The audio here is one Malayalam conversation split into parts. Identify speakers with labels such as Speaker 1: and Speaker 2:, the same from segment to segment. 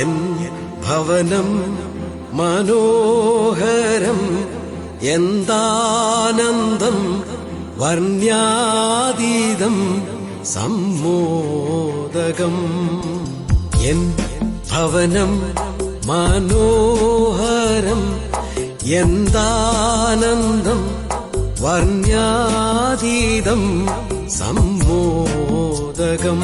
Speaker 1: എൻ ഭവനം മനോഹരം എന്താനന്ദം വർണ്യാതീതം സമ്മോദകം. എൻ ഭവനം മനോഹരം എന്താനന്ദം വർണ്യാതീതം സമ്മോദകം.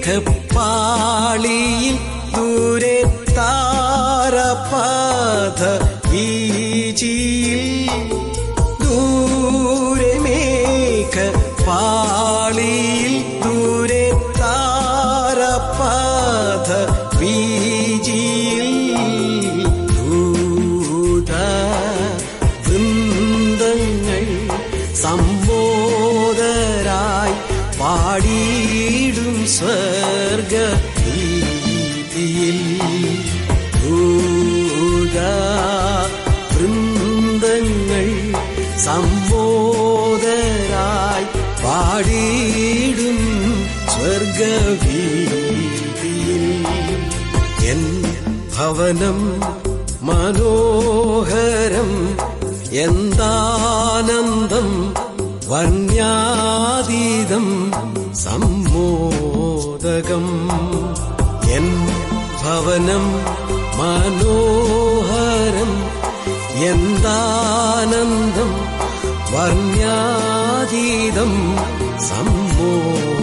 Speaker 1: മേഘപ്പാളിയിൽ ദൂരെ താരപാത ഈജിയിൽ ദൂരെ മേഘപ്പാളിയിൽ ദൂരെ താരപാത ബീജിയിൽ ദൂത വൃന്ദങ്ങൾ സംബോധരായി പാടിയിടും സ്വർഗ ഭീതിയിൽ ദൂത വൃന്ദങ്ങൾ സമ്മോദരായി പാടിയിടും സ്വർഗഭീതിയിൽ എൻ ഭവനം മനോഹരം എന്താനന്ദം വർണ്യാതീതം സമ്മോദകം എൻ ഭവനം മനോഹരം. എന്താനന്ദം വർണ്യാതീതം സമ്മോദകം